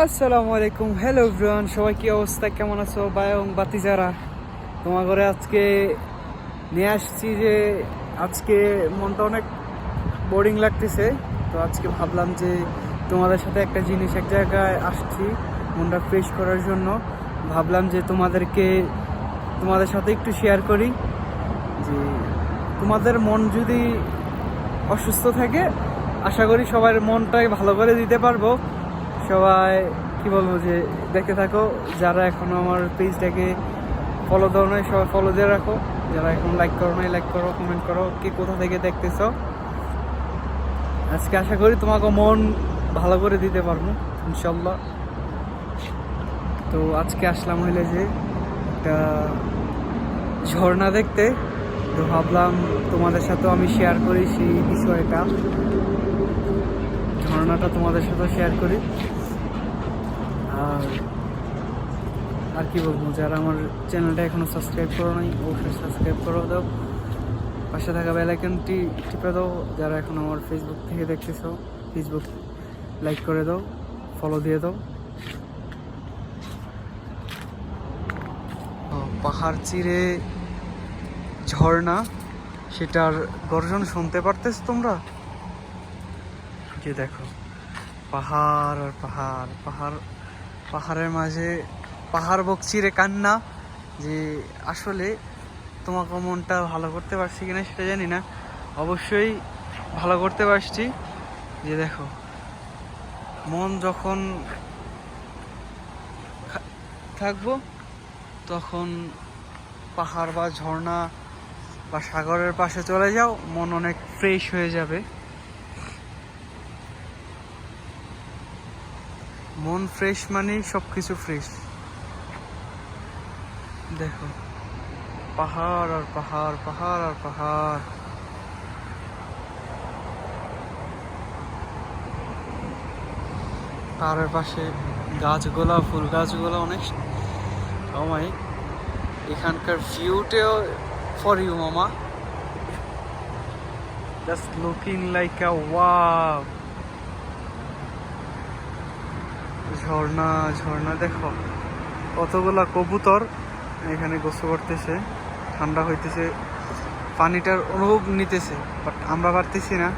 আসসালামু আলাইকুম। Hello everyone সবাই কি অবস্থা? কেমন আছো? এবং বাতিজারা তোমার ঘরে আজকে নিয়ে আসছি যে, আজকে মনটা অনেক বোরিং লাগতেছে। তো আজকে ভাবলাম যে, তোমাদের সাথে একটা জিনিস, এক জায়গায় আসছি মনটা ফ্রেশ করার জন্য। ভাবলাম যে, তোমাদেরকে, তোমাদের সাথে একটু শেয়ার করি। যে, তোমাদের মন যদি অসুস্থ থাকে, আশা করি সবার মনটাই ভালো করে দিতে পারব। সবাই কি বলব যে দেখতে থাকো, যারা এখনও আমার পেজটাকে ফলো দাও নাই, সবাই ফলো দিয়ে রাখো। যারা এখন লাইক করো নাই লাইক করো কমেন্ট করো, কে কোথা থেকে দেখতেছো। আজকে আশা করি তোমাকে মন ভালো করে দিতে পারব, ইনশাল্লাহ। তো আজকে আসলাম হইলে যে একটা ঝর্ণা দেখতে, তো ভাবলাম তোমাদের সাথেও আমি শেয়ার করি সেই বিষয়টা। ঝর্ণাটা তোমাদের সাথে শেয়ার করি। আর আর কি বলব, যারা আমার চ্যানেলটা এখনও সাবস্ক্রাইব করো নাই, অবশ্যই সাবস্ক্রাইব করে, দাও। পাশে থাকা বেল আইকনটি টিপে দাও, যারা এখন আমার ফেসবুক থেকে দেখতেছো ফেসবুক লাইক করে দাও ফলো দিয়ে দাও। পাহাড় চিরে ঝর্ণা, সেটার গর্জন শুনতে পারতেছ তোমরা? যে দেখো, পাহাড় আর পাহাড় পাহাড় পাহাড়ের মাঝে পাহাড় বকছি রে কান্না যে আসলে তোমাকে মনটা ভালো করতে পারছি কিনা সেটা জানি না। অবশ্যই ভালো করতে পারছি। যে দেখো, মন যখন থাকব তখন পাহাড় বা ঝর্ণা বা সাগরের পাশে চলে যাও, মন অনেক ফ্রেশ হয়ে যাবে। মন ফ্রেশ মানেই সব কিছু ফ্রেশ দেখো, পাহাড় আর পাহাড় পাহাড় আর পাহাড়। পাহাড়ের পাশে গাছগুলা ফুল গাছগুলা অনেক সময়। এখানকার ভিউটেও ফর ইউ মামা। Just looking like a wow ঝর্ণা ঝর্ণা দেখো। কতগুলা কবুতর এখানে গোসল করতেছে, ঠান্ডা হইতেছে, পানিটার অনুভব নিতেছে বাট আমরা পারতেছি না।